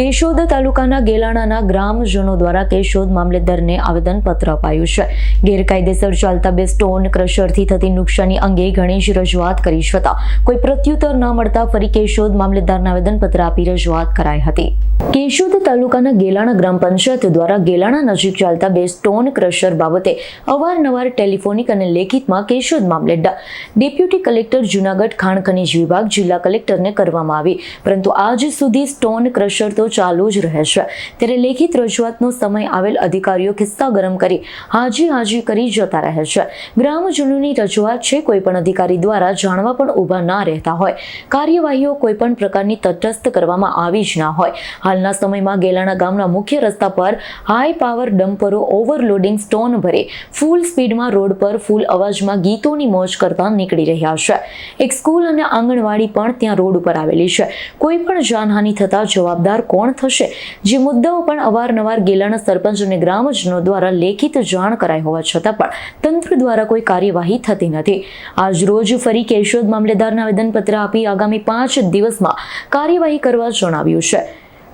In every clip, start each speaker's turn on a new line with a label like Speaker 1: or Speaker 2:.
Speaker 1: કેશોદ તાલુકાના ગેલાણાના ગ્રામજનો દ્વારા કેશોદ મામલેદારને આવેદનપત્ર અપાયું છે. ગેરકાયદેસર ચાલતા બે સ્ટોન ક્રશરથી થતી નુકસાની અંગે ઘણી રજૂઆત કરી છતાં કોઈ પ્રત્યુત્તર ન મળતા ફરી કેશોદ મામલેદારને આવેદનપત્ર આપી રજૂઆત કરાઈ હતી. કેશોદ તાલુકાના ગેલાણા ગ્રામ પંચાયત દ્વારા ગેલાણા નજીક ચાલતા બે સ્ટોન ક્રશર બાબતે અવારનવાર ટેલિફોનિક અને લેખિતમાં કેશોદ મામલેદાર ડેપ્યુટી કલેક્ટર જુનાગઢ ખાણ ખનીજ વિભાગ જિલ્લા કલેક્ટરને કરવામાં આવી. પરંતુ આજ સુધી સ્ટોન ક્રશર તો ચાલુ જ રહે છે ત્યારે લેખિત રજૂઆતનો સમય આવેલ અધિકારીઓ ખિસ્સા ગરમ કરી હાજી હાજી કરી જતા રહે છે. ગ્રામજનોની રજૂઆત છે, કોઈ પણ અધિકારી દ્વારા જાણવા પણ ઊભા ના રહેતા હોય. કાર્યવાહીઓ કોઈ પણ પ્રકારની તટસ્થ કરવામાં આવી જ ના હોય. હાલના સમયમાં ગેલાણા ગામના મુખ્ય રસ્તા પર હાઈ પાવર ડમ્પરો ઓવરલોડિંગ સ્ટોન ભરે ફૂલ સ્પીડમાં રોડ પર ફૂલ અવાજમાં ગીતોની મોજ કરતા નીકળી રહ્યા છે. એક સ્કૂલ અને આંગણવાડી પણ ત્યાં રોડ ઉપર આવેલી છે. કોઈ પણ જાનહાનિ થતા જવાબદાર કોણ થશે? જે મુદ્દાઓ પણ અવારનવાર ગેલાના સરપંચ અને ગ્રામજનો દ્વારા લેખિત જાણ કરાઈ હોવા છતાં પણ તંત્ર દ્વારા કોઈ કાર્યવાહી થતી નથી. આજ રોજ ફરી કેશોદ મામલેદારને આવેદનપત્ર આપી આગામી પાંચ દિવસમાં કાર્યવાહી કરવા જણાવ્યું છે.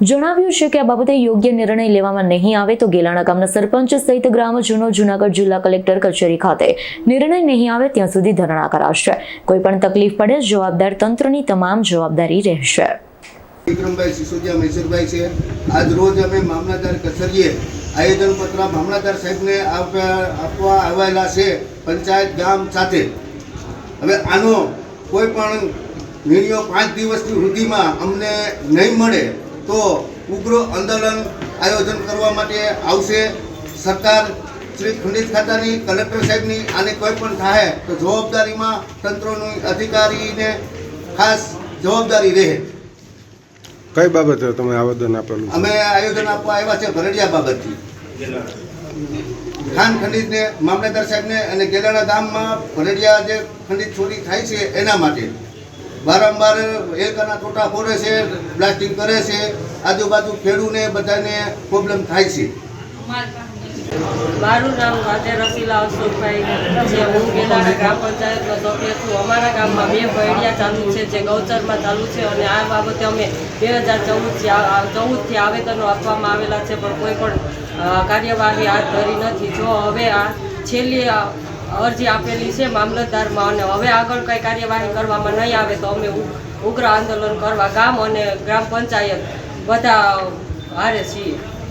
Speaker 1: જણાવ્યું છે કે આ બાબતે યોગ્ય નિર્ણય લેવામાં નહીં આવે તો ગેલાણા ગામના સરપંચ સહિત ગ્રામજનો, જુનાગઢ જિલ્લા કલેક્ટર કચેરી ખાતે નિર્ણય નહીં આવે ત્યાં સુધી ધરણા કરાશે. કોઈ પણ તકલીફ પડે જવાબદાર તંત્રની તમામ જવાબદારી રહેશે.
Speaker 2: વિક્રમભાઈ સિસોદિયા મૈસુરભાઈ છે. આજ રોજ અમે મામલતદાર કચેરીએ આયોજનપત્ર મામલતદાર સાહેબને આપવા આવેલા છે પંચાયત ગામ સાથે. હવે આનો કોઈ પણ નિર્ણયો પાંચ દિવસની વૃદ્ધિમાં અમને નહીં મળે તો ઉગ્ર આંદોલન આયોજન કરવા માટે આવશે. સરકાર શ્રી ખંડિત ખાતાની કલેક્ટર સાહેબની આને કોઈ પણ થાય તો જવાબદારીમાં તંત્રોની અધિકારીને ખાસ જવાબદારી રહે.
Speaker 3: કઈ બાબતે તમે આવેદન આપેલું
Speaker 2: અમે આયોજન આપવા આવ્યા છે ભરડિયા બાબતથી. ખાન ખંડિતને મામલતદાર સાહેબને અને ગેલાણા ગામમાં ભરડિયા જે ખંડિત ચોરી થાય છે એના માટે વારંવાર એલકાના ટોટા ફોડે છે બ્લાસ્ટિંગ કરે છે, આજુબાજુ ખેડૂને બધાને પ્રોબ્લેમ થાય છે.
Speaker 4: મારું નામ વાજે રસીલા અશોકભાઈ છે. હું ગેલાણા ગ્રામ પંચાયતનો સભ્ય છું. અમારા ગામમાં બે ભેડિયા ચાલુ છે જે ગૌચરમાં ચાલુ છે અને આ બાબતે અમે બે હજાર ચૌદથી ચૌદથી આવેદનો આપવામાં આવેલા છે, પણ કોઈ પણ કાર્યવાહી હાથ ધરી નથી. જો હવે આ છેલ્લી અરજી આપેલી છે મામલતદારમાં અને હવે આગળ કંઈ કાર્યવાહી કરવામાં નહીં આવે તો અમે ઉગ્ર આંદોલન કરવા ગામ અને ગ્રામ પંચાયત બધા હારે છીએ.